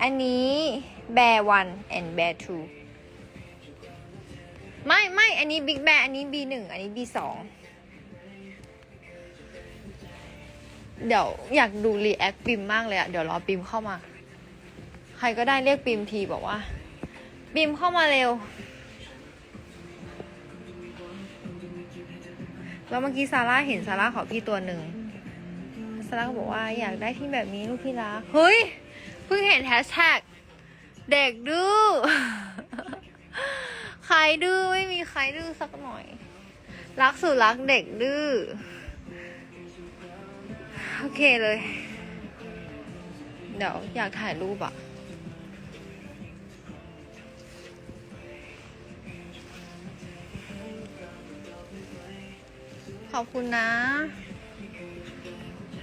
อันนี้ bear one and bear two ไม่ไม่อันนี้ big bear อันนี้ b หนึ่งอันนี้ b สองเดี๋ยวอยากดูรีแอคปิมมากเลยอะเดี๋ยวรอปิมเข้ามา ใครก็ได้เรียกปิมทีบอกว่าปิมเข้ามาเร็ว แล้วเมื่อกี้ซาร่าเห็นซาร่าขอพี่ตัวหนึ่งซาร่าก็บอกว่าอยากได้ที่แบบนี้ลูกพี่รักเฮ้ย เพิ่งเห็นแฮชแท็กเด็กดื้อ ใครดื้อไม่มีใครดื้อสักหน่อย รักสุดรักเด็กดื้อ โอเคเลย เดี๋ยวอยากถ่ายรูปอะขอบคุณนะ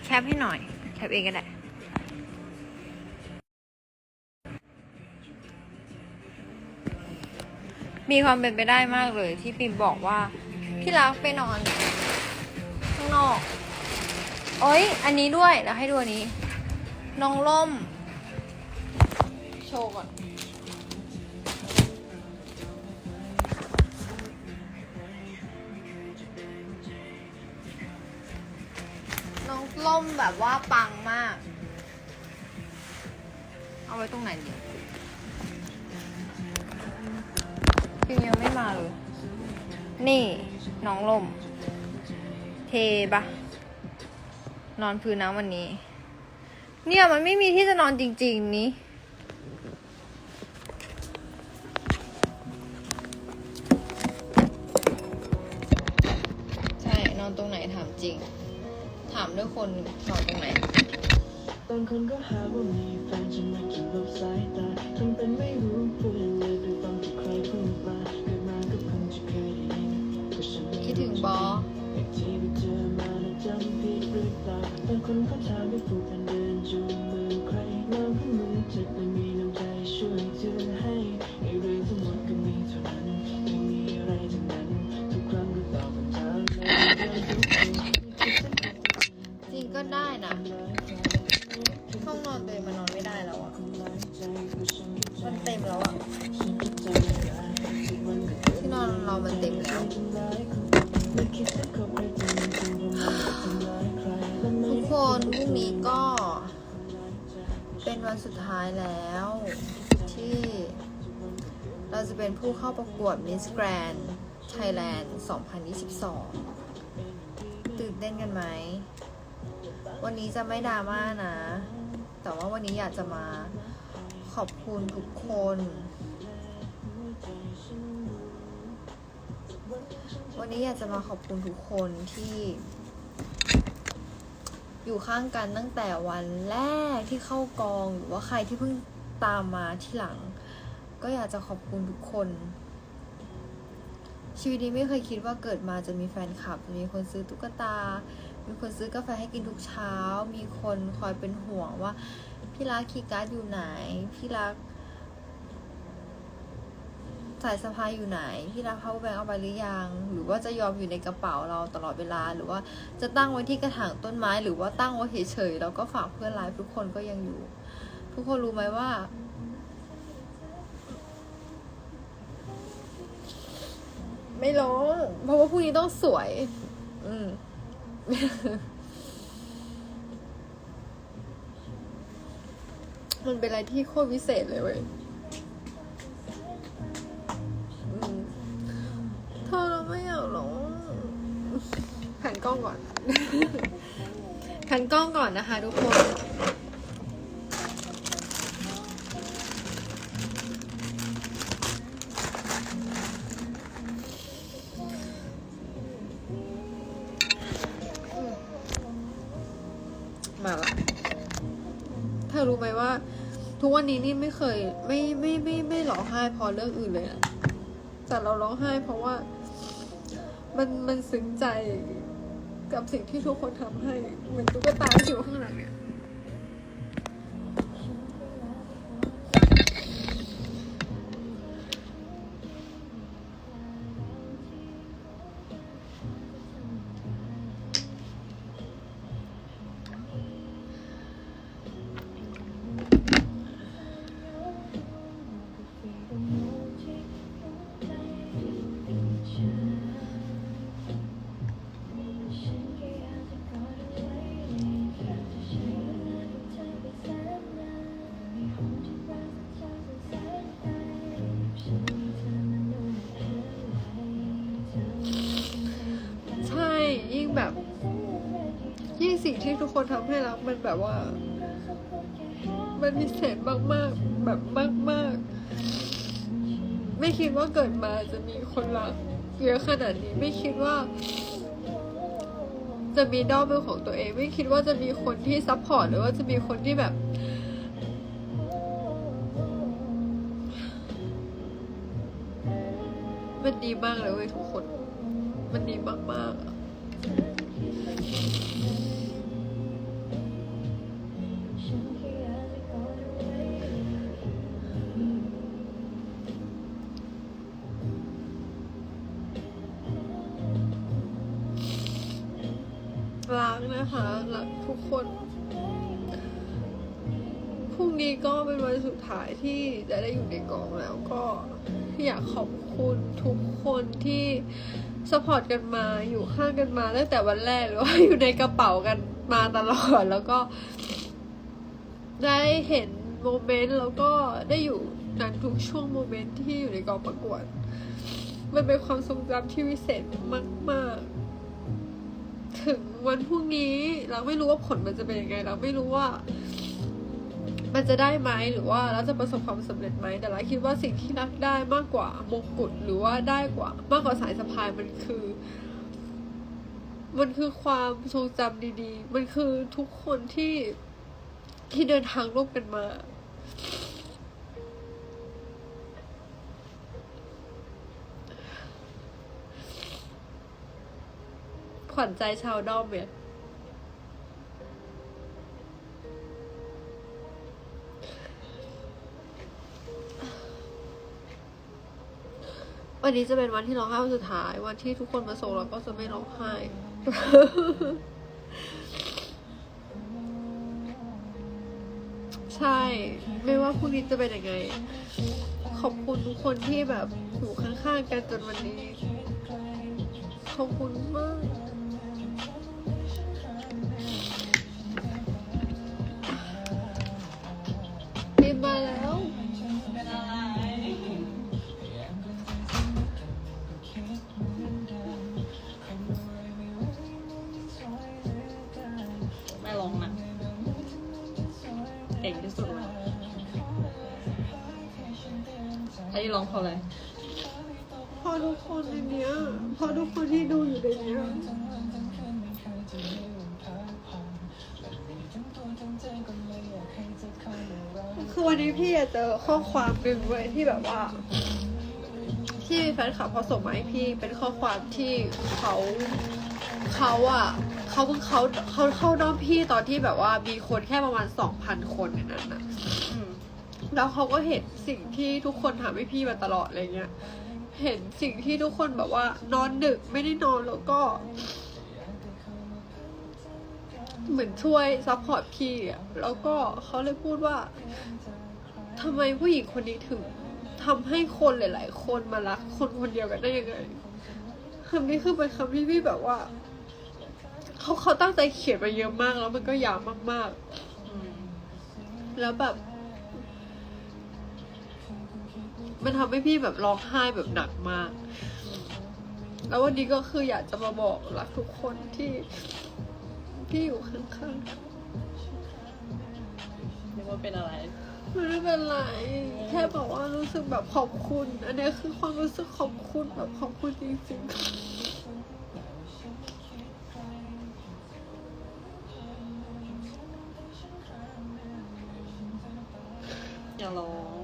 แคปให้หน่อย แคปเองก็ได้ มีความเป็นไปได้มากเลยที่ปิมบอกว่า พี่รักไปนอนข้างนอกโอ้ยอันนี้ด้วยแล้วให้ดูอันนี้ น้องล่ม โชว์ก่อน น้องล่มแบบว่าปังมาก เอาไว้ตรงไหนดี ปิมยังไม่มาเลย นี่น้องลม เทปะนอนพื้นน้ำวันนี้ เนี่ยมันไม่มีที่จะนอนจริง ๆ นี้ ใช่ นอนตรงไหนถามจริง ถามด้วยคนนอนตรงไหนบางคนก็หาว่ามีแฟนฉันมาคิดลบสายตาทำเป็นไม่รู้พูดเลยไปฟังที่ใครพูดมาเกิดมาก็เพิ่งจะเคยได้ยินก็ฉันไม่คิดถึงบอที่ไปเจอมาแล้วจำผิดหรือเปล่าบางคนก็ถามไม่ผูกพันเดิน กวด Miss Grand Thailand 2022 ตื่นเต้นกันไหม วันนี้จะไม่ดราม่านะ แต่ว่าวันนี้อยากจะมาขอบคุณทุกคน วันนี้อยากจะมาขอบคุณทุกคนที่อยู่ข้างกันตั้งแต่วันแรกที่เข้ากองหรือว่าใครที่เพิ่งตามมาที่หลัง ก็อยากจะขอบคุณทุกคน ชีวิตนี้ไม่เคยคิดว่าเกิดมาจะมีแฟนคลับมีคนซื้อตุ๊กตา มีคนซื้อกาแฟให้กินทุกเช้า มีคนคอยเป็นห่วงว่า พี่รักคีย์การ์ดอยู่ไหน พี่รักสายสะพายอยู่ไหน พี่รักเขาแบงเอาไปหรือยัง หรือว่าจะยอมอยู่ในกระเป๋าเราตลอดเวลา หรือว่าจะตั้งไว้ที่กระถางต้นไม้ หรือว่าตั้งไว้เฉยๆแล้วก็ฝากเพื่อนไลฟ์ทุกคนก็ยังอยู่ ทุกคนรู้ไหมว่า ไม่ร้อง เพราะว่าพรุ่งนี้ต้องสวย อืม มันเป็นอะไรที่โคตรวิเศษเลยเว้ยเธอเราไม่อยากร้องหันกล้องก่อนหันกล้องก่อนนะคะทุกคน มาละเธอรู้ไหมว่า ทุกวันนี้นี่ไม่เคย ไม่ไม่ไม่ไม่ร้องไห้พอเรื่องอื่นเลยอะแต่เราร้องไห้เพราะว่า มันมันซึ้งใจกับสิ่งที่ทุกคนทำให้ เหมือนตุ๊กตาที่อยู่ข้างหลังเนี่ย ทุกคนทำให้รักมันแบบว่า มันพิเศษมากๆ แบบมาก ๆ ไม่คิดว่าเกิดมาจะมีคนรักเยอะขนาดนี้ไม่คิดว่า จะมีด้อมเป็นของตัวเอง ไม่คิดว่าจะมีคนที่ซัพพอร์ตหรือว่าจะมีคนที่แบบมันดีมากเลยเว้ยทุกคน มันดีมากๆ ที่จะได้อยู่ในกองแล้วก็อยากขอบคุณทุกคนที่สปอร์ตกันมาอยู่ข้างกันมาตั้งแต่วันแรกหรือว่าอยู่ในกระเป๋ากันมาตลอดแล้วก็ ได้เห็นโมเมนต์แล้วก็ได้อยู่นั้นทุกช่วงโมเมนต์ที่อยู่ในกองประกวด มันเป็นความทรงจำที่วิเศษมากๆ ถึงวันพรุ่งนี้เราไม่รู้ว่าผลมันจะเป็นยังไง เราไม่รู้ว่า มันจะได้ไหมหรือว่าเราจะประสบความสำเร็จไหมแต่เราคิดว่าสิ่งที่รักได้มากกว่ามงกุฎหรือว่าได้กว่ามากกว่าสายสะพายมันคือ มันคือความทรงจำดีๆ มันคือทุกคนที่ที่เดินทางร่วมกันมาขวัญใจชาวด้อมเนี่ย วันนี้จะเป็นวันที่ร้องไห้วันสุดท้าย วันที่ทุกคนมาส่งเราก็จะไม่ร้องไห้ใช่ ไม่ว่าพรุ่งนี้จะเป็นยังไง ขอบคุณทุกคนที่แบบอยู่ข้างๆกันจนวันนี้ ขอบคุณมาก อันนี้ร้องเพราะอะไรพอทุกคนในเนี้ยพอทุกคนที่ดูอยู่ในเนี้ยคือวันนี้พี่เจอข้อความหนึ่งเว้ยที่แบบว่า ที่แฟนคลับเขาส่งมาให้พี่เป็นข้อความที่เขาเขาอะเขาเพิ่งเขาเขาเข้าด้อมพี่ตอนที่แบบว่ามีคนแค่ประมาณสองพันคนในนั้นนะอืม แล้วเขาก็เห็นสิ่งที่ทุกคนทำให้พี่มาตลอดอะไรเงี้ย เห็นสิ่งที่ทุกคนแบบว่า นอนดึกไม่ได้นอนแล้วก็ เหมือนช่วยซัพพอร์ตพี่อะแล้วก็เขาเลยพูดว่าทำไมผู้หญิงคนนี้ถึงทำให้คนหลาย ๆ คนมารักคนคนเดียวกันได้ยังไงคำนี้คือเป็นคำที่พี่แบบว่าเขาเขาตั้งใจเขียนมาเยอะมากแล้วมันก็ยาวมากๆ แล้วแบบ มันทำให้พี่แบบร้องไห้แบบหนักมาก แล้ววันนี้ก็คืออยากจะมาบอกรักทุกคนที่ที่อยู่ข้างๆนึกว่าเป็นอะไรไม่เป็นไร แค่บอกว่ารู้สึกแบบขอบคุณ อันนี้คือความรู้สึกขอบคุณแบบขอบคุณจริงอย่าร้อง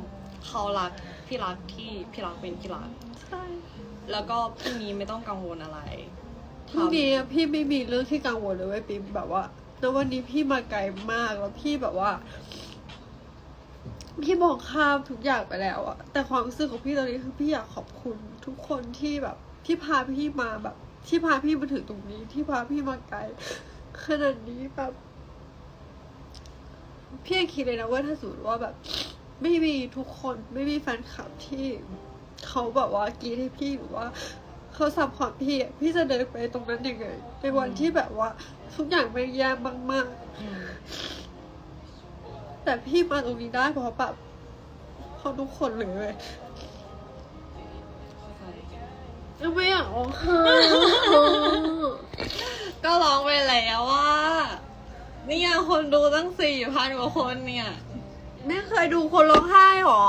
เขารัก พี่รักที่พี่รักเป็นพี่รักๆใช่แล้วก็พรุ่งนี้ไม่ต้องกังวลอะไรพรุ่งนี้อะพี่ไม่มีเรื่องที่กังวลเลยเว้ยปิ๊มแบบว่าแล้ววันนี้พี่มาไกลมากแล้วพี่แบบว่า พี่มองข้ามทุกอย่างไปแล้วอะแต่ความรู้สึกของพี่ตอนนี้คือพี่อยากขอบคุณทุกคนที่แบบ ที่พาพี่มาแบบ ที่พาพี่มาถึงตรงนี้ ที่พาพี่มาไกลขนาดนี้แบบพี่ยังคิดเลยนะว่าถ้าสมมติว่าแบบ ไม่มีทุกคนไม่มีแฟนคลับที่เขาแบบว่ากรีดให้พี่หรือว่าเขาซัพพอร์ตพี่อะพี่จะเดินไปตรงนั้นยังไงในวันที่แบบว่า ทุกอย่างไม่แย่มากอืมๆแต่พี่มาตรงนี้ได้เพราะแบบเพราะทุกคนเลยเว้ยเข้าใจยังไม่อยากร้องไห้ก็ร้องไปแล้วว่าเนี่ยคนดูตั้งสี่พันกว่าคนเนี่ย ไม่เคยดูคนร้องไห้หรอ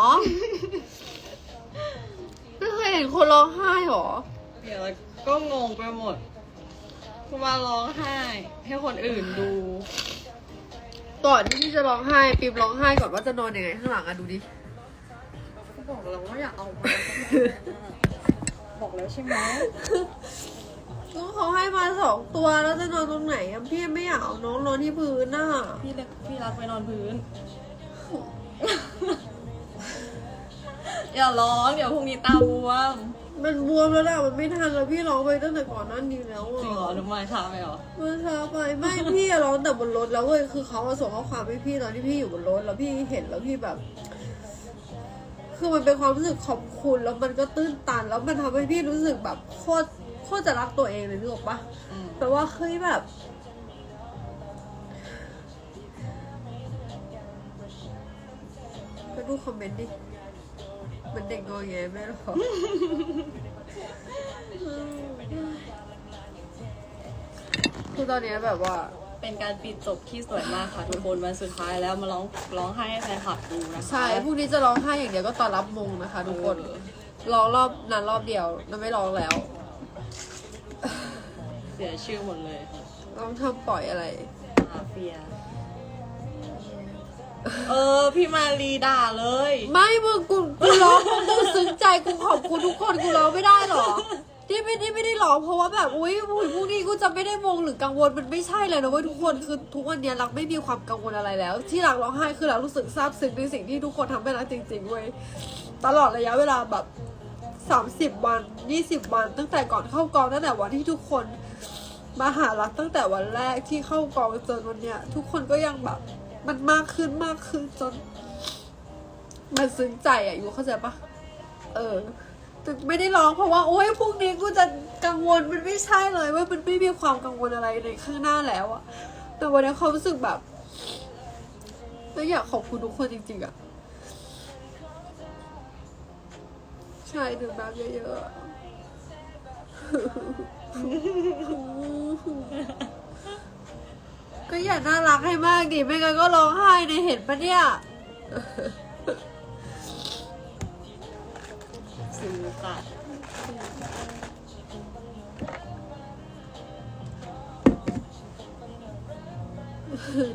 ไม่เคยเห็นคนร้องไห้หรอ เดี๋ยวก็งงไปหมดคุณมาร้องไห้ ให้คนอื่นดู ก่อนที่พี่จะร้องไห้ปิมร้องไห้ก่อนว่าจะนอนยังไงข้างหลังอะดูดิ ก็บอกแล้วว่าอย่าเอามาบอกแล้วใช่ไหมก็เขาให้มาสองตัวแล้วจะนอนตรงไหนอะพี่ไม่อยากเอาน้องนอนที่พื้นน่ะ พี่เล็กพี่รักไปนอนพื้น อย่าร้องเดี๋ยวพรุ่งนี้ตาบวมมันบวมแล้วแหละมันไม่ทันแล้วพี่ร้องไปตั้งแต่ก่อนหนั้นนี้แล้วจริงเหรออะหนูมาช้าไปเหรอมันช้าไปไม่พี่อะร้องแต่บนรถแล้วเว้ยคือเขามาส่งข้อความให้พี่ตอนที่พี่อยู่บนรถแล้วพี่เห็นแล้วพี่แบบ คือมันเป็นความรู้สึกขอบคุณแล้วมันก็ตื้นตัน แล้วมันทำให้พี่รู้สึกแบบโคตรโคตรจะรักตัวเองเลยนึกออกปะอืมแปลว่าเฮ้ยแบบ ไปดูคอมเมนต์ดิมันเด็กงอแงไหมหรอ คือตอนเนี้ยแบบว่า เป็นการปิดจบที่สวยมากค่ะทุกคนวันสุดท้ายแล้วมาร้องร้องไห้ให้แฟนคลับดูนะคะใช่พรุ่งนี้จะร้องไห้อย่างเดียวก็ตอนรับมงนะคะ ทุกคนเออร้องรอบนั้นรอบเดียวแล้วไม่ร้องแล้ว เสียชื่อหมดเลย ต้องทำปล่อยอะไรมาเฟีย เออ พี่มารีด่าเลย ไม่มึงกูกูร้องเพราะกูซึ้งใจกูขอบคุณทุกคนกูร้องไม่ได้หรอที่ไม่ได้ไม่ได้ร้องเพราะว่าแบบอุ้ยอุ้ยพรุ่งนี้กูจะไม่ได้มงหรือกังวลมันไม่ใช่เลยนะเว้ยทุกคนคือทุกวันเนี้ยรักไม่มีความกังวลอะไรแล้ว ที่รักร้องไห้คือรักรู้สึกซาบซึ้งในสิ่งที่ทุกคนทำให้รักจริงๆเว้ยตลอดระยะเวลาแบบสามสิบวันยี่สิบวัน ตั้งแต่ก่อนเข้ากองตั้งแต่วันที่ทุกคนมาหารักตั้งแต่วันแรกที่เข้ากองจนวันเนี้ยทุกคนก็ยังแบบ มันมากขึ้นมากขึ้นจน มันซึ้งใจอะอยู่เข้าใจปะเออแต่ไม่ได้ร้องเพราะว่า โอ๊ยพรุ่งนี้กูจะกังวลมันไม่ใช่เลยว่ามันไม่มีความกังวลอะไรในข้างหน้าแล้วอะแต่วันนี้ความรู้สึกแบบไม่อยากขอบคุณทุกคนจริงๆอะใช่ดื่มน้ำเยอะๆอะ ก็อย่าน่ารักให้มากดิไม่งั้นก็ร้องไห้ในยเห็นปะเนี่ยซื้อจัด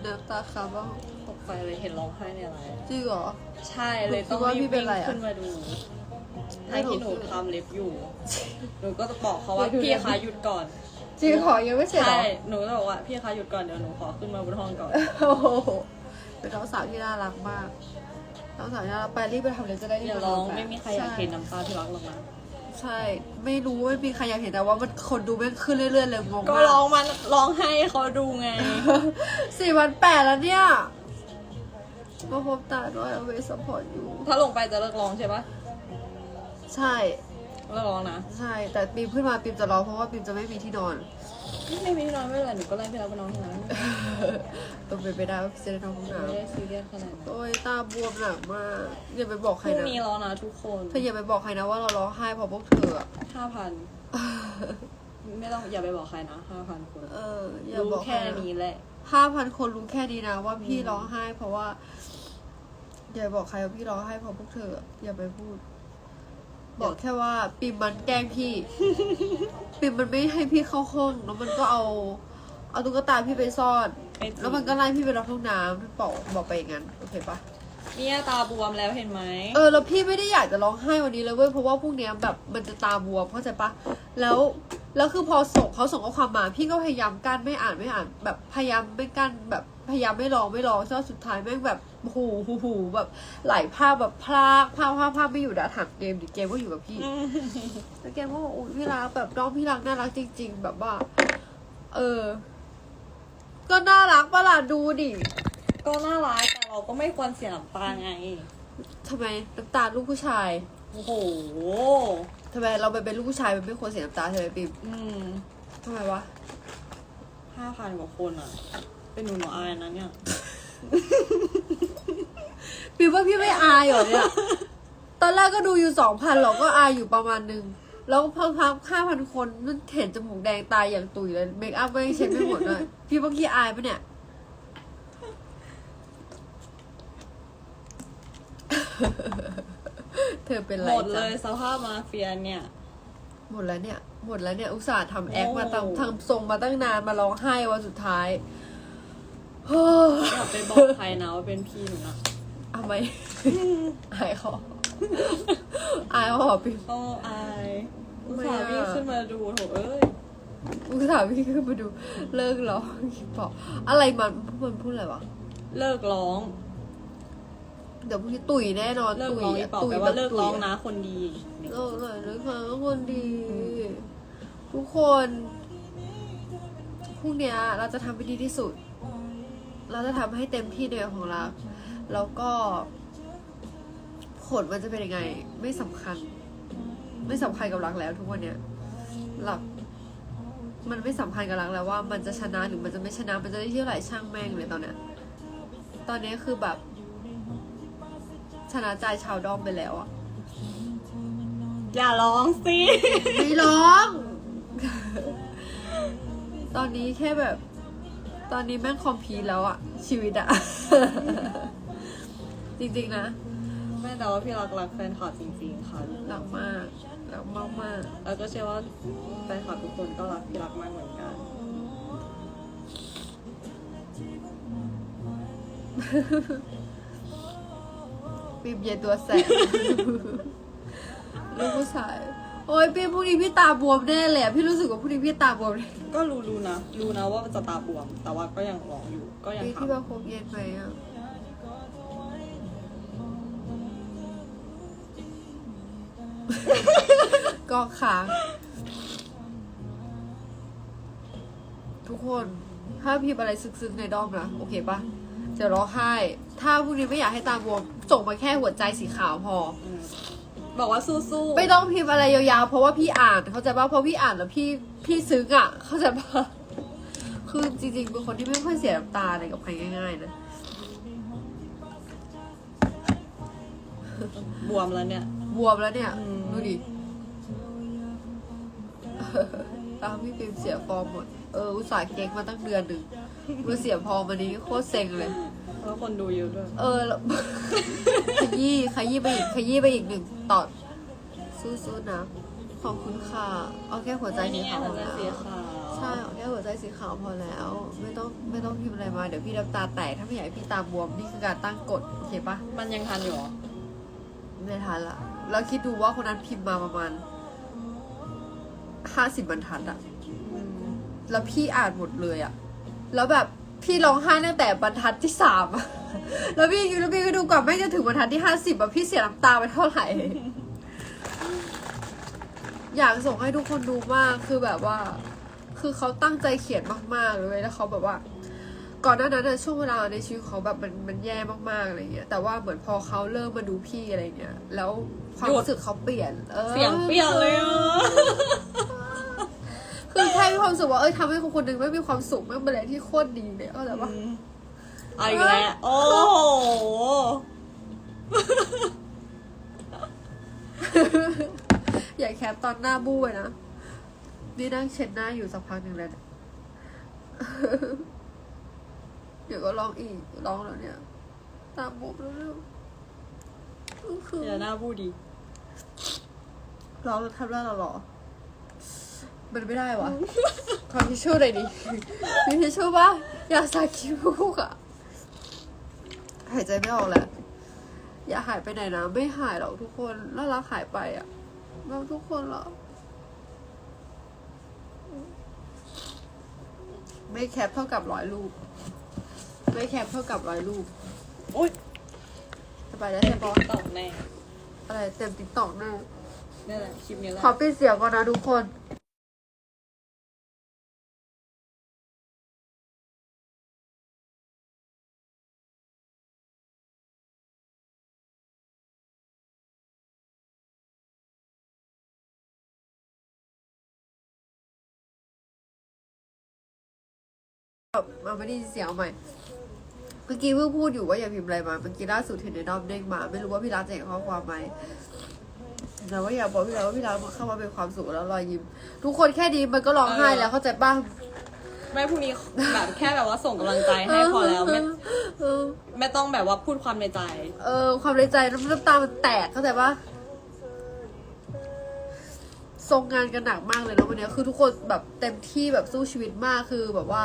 น้ำตาคาบ้างตกใจเลยเห็นร้องไห้เนี่ยอะไรจริงเหรอ ใช่เลยต้องหนูคิดว่ารีพี่บเป็นวิ่งไรอะขึ้นมาดูแล้ให้วหนูที่หนูคือทำเล็บอยู่ หนูก็จะบอกเขาว่าไปดูพี่เล็บคะหยุดก่อน จริงเหรอยังไม่เสร็จเหรใช่อหนูก็บอกว่าพี่คะหยุดก่อนเดี๋ยวหนูขอขึ้นมาบนห้องก่อน โอ้โหเป็นน้องสาวที่น่ารักมากน้องสาวที่น่ารักไปรีบไปทำเลยจะได้รีบอย่าไปร้องทำแบบไม่มีใครอยากเห็นน้ำตาที่รักหรอกนะใช่ ไม่รู้ไม่มีใครอยากเห็นแต่ว่ามันคนดูแม่งขึ้นเรื่อยๆเลยงงก็มากร้องมันร้องให้เขาดูไงสี่วันแปดแล้วเนี่ยมาพบตาด้วยเอาไว้สปอร์ตอยู่ ถ้าลงไปจะเลิกร้องใช่ปะใช่เลิ กร้องนะใช่ แต่ปีมขึ้นมาปีมจะร้องเพราะว่าปีมจะไม่มีที่นอน ไม่มีที่นอนไม่เป็นไรหนูก็ไล่พี่รักไปนอนที่นั้นต้องเป็นไปได้ว่าพี่จะได้นอนห้องไม่น้ำได้ซีเรียสขนาดนั้นโอ้ยตาบวมหนักมากอย่าไปบอกพใครรุ่งนะนี้ร้องนะทุกคนเธออย่าไปบอกใครนะว่าเราร้องไห้เพราะพวกเธออะห้าพันไม่ต้องอย่าไปบอกใครนะห้าพันคนเอออย่ารู้บอกแค่นี้แหละ ห้าพันคนรู้แค่นี้นะว่าพี่อืมร้องไห้เพราะว่าอย่าบอกใครว่าพี่ร้องไห้เพราะพวกเธออะอย่าไปพูด บอกแค่ว่าปิมมันแกล้งพี่ ปิมมันไม่ให้พี่เข้าห้องแล้วมันก็เอา เอาตุ๊กตาพี่ไปซ่อนไม่จริง แล้วมันก็ไล่พี่ไปรอห้องน้ำพี่บอกบอกไปอย่างนั้นโอเคปะเนี่ยตาบวมแล้วเห็นไหมเออแล้วพี่ไม่ได้อยากจะร้องไห้วันนี้เลยเว้ยเพราะว่าพรุ่งเนี้ยแบบมันจะตาบวมเข้าใจปะแล้วแล้วคือพอส่งเขาส่งข้อความมา พี่ก็พยายามกั้นไม่อ่านไม่อ่านแบบพยายามไม่กั้นแบบ พยายามไม่ร้องไม่ร้องจนสุดท้ายแม่งแบบหูหูหูแบบไหลภาพแบบพลากภาพภาพภาพไม่อยู่นะถามเกมดิเกมก็อยู่กับพี่แล้วเกมก็บอกอุ้ยพี่รักแบบน้องพี่รักน่ารักจริง ๆ แบบว่า เออ ก็น่ารักปะล่ะดูดิก็น่ารักแต่เราก็ไม่ควรเสียน้ำตาไงทำไมน้ำตาลูกผู้ชายโอ้โหทำไมเราไปเป็นลูกผู้ชายมันไม่ควรเสียน้ำตาใช่ไหมปิมอืมทำไมวะห้าพันกว่าคนอะ เป็นหนูหนูอายนะเนี่ยพี่ว่าพี่ไม่อายเหรอเนี่ย ตอนแรกก็ดูอยู่สองพันหรอกก็อายอยู่ประมาณนึง แล้วพอพับค่าพันคนนั่นเห็นจมูกแดงตายอย่างตุ๋ยเลย เมคอัพก็ยังเช็ดไม่หมดเลยพี่เมื่อกี้อายปะเนี่ย เธอเป็นไรหมดเลจ๊ะยสภาพมาเฟียเนี่ย หมดแล้วเนี่ย หมดแล้วเนี่ย อุตส่าห์ทำแอคมาโอ้ ทำทำทรงมาตั้งนานมาร้องไห้วันสุดท้าย อย่าไปบอกใครนะว่าเป็นพี่หนูนะเอาไหมอายเขาอายเขาเหรอพี่โอ้อายอุตไม่ส่าห์อะวิ่งขึ้นมาดูโถเอ้ยอุตส่าห์พี่ขึ้นมาดู เลิกร้องบอกอะไรมันมันพูดอะไรวะ เลิกร้อง เดี๋ยวพรุ่งนี้ตุ๋ยแน่นอนเลิกตุ๋ยร้องอีอะเปล่าตุ๋แปยลว่าเลิกตุ๋ยร้องอะนะคนดีเลิกหน่อยนะคะคนดี ทุกคนพรุ่งเนี้ยเราจะทำให้ดีที่สุด เราจะทำให้เต็มที่ในแบบของเรา แล้วก็ ผลมันจะเป็นยังไง ไม่สำคัญ ไม่สำคัญกับรักแล้วทุกวันเนี้ยหลักมันไม่สำคัญกับรักแล้วว่ามันจะชนะหรือมันจะไม่ชนะมันจะได้ที่เท่าไหร่ช่างแม่งเลยตอนเนี้ยตอนนี้คือแบบ ชนะใจชาวด้อมไปแล้วอะอย่าร้องสิไม่ร้อง ตอนนี้แค่แบบ ตอนนี้แม่งคอมพีทแล้วอะชีวิตอะจริงๆนะไม่แต่ว่าพี่รักรักแฟนคลับจริง ๆ ค่ะรักมากรักมากมากแล้วก็เชื่อว่าแฟนคลับทุกคนก็รักพี่รักมากเหมือนกันๆปีมเย็นตัวแสบลูกผู้ชาย โอ้ยปีมพรุ่งนี้พี่ตาบวมแน่เลยอะพี่รู้สึกว่าพรุ่งนี้พี่ตาบวมเลยก็รู้รู้นะ รู้นะว่ามันจะตาบวม แต่ว่าก็ยังร้องอยู่ ก็ยังปีทที่ว่าคบเย็นไหมอะก็ค้างทุกคนถ้าพิมพ์อะไรซึ้งๆในด้อมนะโอเคปะจะร้องไห้ ถ้าพวกนี้ไม่อยากให้ตาบวมส่งมาแค่หัวใจสีขาวพอำอืม บอกว่าสู้ๆ ไม่ต้องพิมพ์อะไรยาวๆ เพราะว่าพี่อ่าน เข้าใจป่ะเพราะพี่อ่านแล้วพี่พี่ซึ้งอะ เข้าใจป่ะคือจริงๆเป็นคนที่ไม่ค่อยเสียน้ำตาอะไรกับใครง่ายๆนะบวมแล้วเนี่ย บวมแล้วเนี่ยอืมดูดิตามพี่พิมพ์เสียฟอร์มหมด เออ อุตส่าห์เก๊กมาตั้งเดือนหนึ่งมาเสียฟอร์มวันนี้โคตรเซ็งเลย แล้วคนดูเยอะด้วย เออแล้วขยี้ขยี้ไปอีกขยี้ไปอีกหนึ่งตอดสู้ๆนะ ขอบคุณค่ะเอาแค่หัวใจสีขาวพอแล้วสีขาวใช่เอาแค่หัวใจสีขาวพอแล้ว ไม่ต้องไม่ต้องพิมพ์อะไรมาเดี๋ยวพี่น้ำตาแตกถ้าไม่อยากให้พี่ตาบวมนี่คือการตั้งกฎโอเคปะมันยังทันอยู่เหรอไม่ทันละแล้วคิดดูว่าคนนั้นพิมพ์มาประมาณห้าสิบบรรทัดอะอืมแล้วพี่อ่านหมดเลยอะแล้วแบบ พี่ร้องไห้ตั้งแต่บรรทัดที่สามอะแล้วพี่แล้วพี่ก็ดูก่อนไม่งจะถึงบรรทัดที่ห้าสิบอะพี่เสียน้ำตาไปเท่าไหร่ อยากส่งให้ทุกคนดูมากคือแบบว่า คือเขาตั้งใจเขียนมากๆเลยแล้วเขาแบบว่า ก่อนหน้านั้นอะช่วงเวลาในชีวิตเขาแบบมันมันแย่มากๆอะไรเงี้ย แต่ว่าเหมือนพอเขาเริ่มมาดูพี่อะไรเงี้ย แล้วความรู้สึกเขาเปลี่ยนออเสียงเปรี้ยวเลยอะ คือแค่มีความสุขว่าเอ้ยทำให้คนคนหนึ่งไม่มีความสุขไม่เป็นอะไรที่โคตรดีเลยเข้าใจปะเอาอีกแล้วโอ้โหอย่าแคปตอนหน้าบู้ไว้นะนี่นั่งเช็ดหน้าอยู่สักพักหนึ่งแล้วเนี่ยเดี๋ยวก็ร้องอีกร้องแล้วเนี่ยตามบุบแล้วเร็วคืออย่าหน้าบูดีร้องแล้วทำหน้าเราหรอ มันไม่ได้วะขอทิชชู่หน่อยดิมีทิชชู่ปะอยากสาคิมูกอะหายใจไม่ออกแล้ว อย่าหายไปไหนนะ ไม่หายหรอกทุกคนแล้วรักหายไปอะเราทุกคนเหรอ ไม่แคปเท่ากับร้อยรูปไม่แคปเท่ากับร้อยรูปอุ้ยสบายแล้วใช่ปะตอบแน่อะไรเต็มติ๊กต็อกแน่นี่แหละคลิปนี้แหละขอปิดเสียงก่อนนะทุกคน มาไม่ได้ยินเสียงเอาใหม่เมื่อกี้เพิ่งพูดอยู่ว่าอย่าพิมพ์อะไรมาเมื่อกี้ล่าสุดเห็นในดอมเด้งมา ไม่รู้ว่าพี่รักจะเห็นข้อความไหมแต่ว่าอยากบอกพี่รักว่าพี่รักเข้ามาเป็นความสุขแล้วรอยยิ้ม ทุกคนแค่ดีมันก็ร้องไห้แล้วเข้าใจป่ะไม่พรุ่งนี้แบบแค่แบบว่าส่งกำลังใจให้พอแล้วไม่เออไม่ต้องแบบว่าพูดความในใจ เออ ความในใจน้ำน้ำตามันแตกเข้าใจปะทรงงานกันหนักมากเลยแล้ววันเนี้ยคือทุกคนแบบเต็มที่แบบสู้ชีวิตมากคือแบบว่า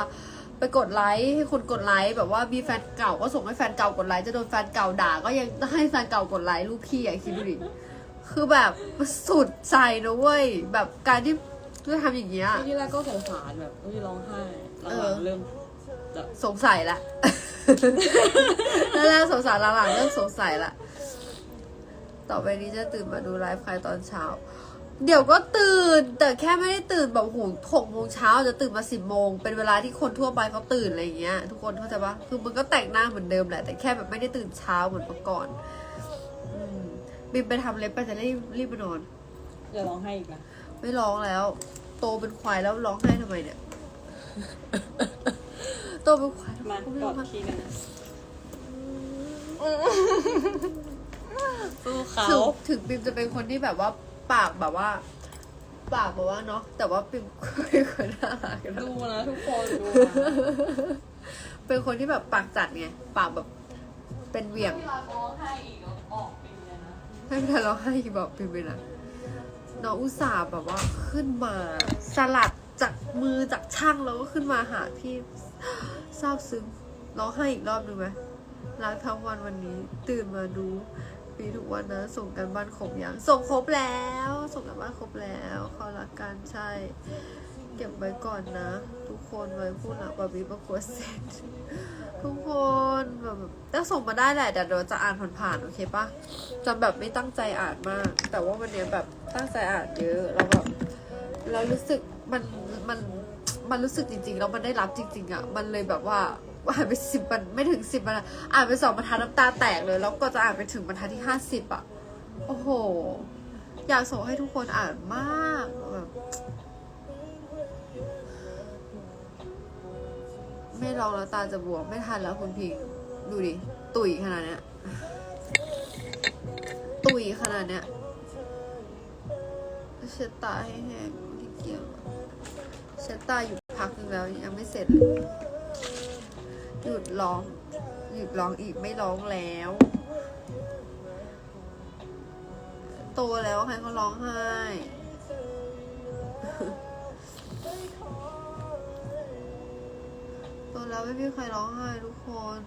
ไปกดไลค์ให้คนกดไลค์แบบว่ามีแฟนเก่าก็ส่งให้แฟนเก่ากดไลค์จะโดนแฟนเก่าด่าก็ยังให้แฟนเก่ากดไลค์รูปพี่อะคิดดูดิคือแบบสุดใจนะเว้ยแบบการที่จะทำอย่างเงี้ยที่แรกก็สงสารแบบอุ้ยร้องไห้หเอลัองๆเริ่มแบบสงสัยละแล้วแรกสงสัยหลังๆเริ่มสงสัยละต่อไปนี้จะตื่นมาดูไลฟ์ใครตอนเช้า เดี๋ยวก็ตื่น แต่แค่ไม่ได้ตื่นแบบโหหกโมงเช้าจะตื่นมาสิบโมงเป็นเวลาที่คนทั่วไปเขาตื่นอะไรอย่างเงี้ย ทุกคนเข้าใจปะคือมันก็แต่งหน้าเหมือนเดิมแหละ แต่แค่แบบไม่ได้ตื่นเช้าเหมือนเมื่อก่อนอืมบินไปทำเล็บไปจะรีบรีบไปนอนอย่าร้องไห้อีกนะไม่ร้องแล้ว โตเป็นควายแล้วร้องไห้ทำไมเนี่ย โตเป็นควายทำไมมาก็ไม่กอร้อดงไห้ทีกันนะสู้เขาถึงถึงปิมจะเป็นคนที่แบบว่า ปากแบบว่า ปากแบบว่าเนาะแต่ว่าปิมเป็นคนน่ารักนะดูนะทุกคนดูนะเป็นคนที่แบบปากจัดไงปากแบบเป็นเหวี่ยง เวลาร้องไห้อีกออกไปเลยนะ ให้พี่ทาร้องไห้บอกปิมไปนะน้องอุตส่าห์แบบว่าขึ้นมา สลัดจากมือจากช่างแล้วก็ขึ้นมาหาพี่เศร้าซึ้งร้องไห้อีกรอบหนึ่งไหมรักทั้งวันวันนี้ ตื่นมาดู ปีทุกวันนะ ส่งกันบ้านครบยัง ส่งครบแล้ว ส่งกันบ้านครบแล้วเขารักกันใช่ เก็บไว้ก่อนนะ ทุกคนไว้พูดหลังบาร์บี้ประกวดเสร็จ ทุกคนแบบแต่ส่งมาได้แหละแต่เดี๋ยวจะอ่านผ่านๆโอเคปะจะแบบไม่ตั้งใจอ่านมาก แต่ว่าวันเนี้ยแบบตั้งใจอ่านเยอะแล้วแบบเรารู้สึกมันมันมันรู้สึกจริงๆแล้วมันได้รับจริง ๆอะ่ะมันเลยแบบว่า อ่านไปสิบมันไม่ถึงสิบมันอะอ่านไปสองบรรทัดน้ำตาแตกเลย แล้วก็จะอ่านไปถึงบรรทัดที่ห้าสิบอะ โอ้โห อยากส่งให้ทุกคนอ่านมากแบบไม่ลองแล้วตาจะบวมไม่ทันแล้วคุณพิงดูดิ ตุยขนาดเนี้ย ตุยขนาดเนี้ยเช็ดตาให้แห้งที่เกี่ยวเช็ดตาอยู่พักนึงแล้วยังไม่เสร็จเลย หยุดร้อง หยุดร้องอีกไม่ร้องแล้ว โตแล้วใครเขาร้องไห้ โตแล้วไม่มีใครร้องไห้ทุกคน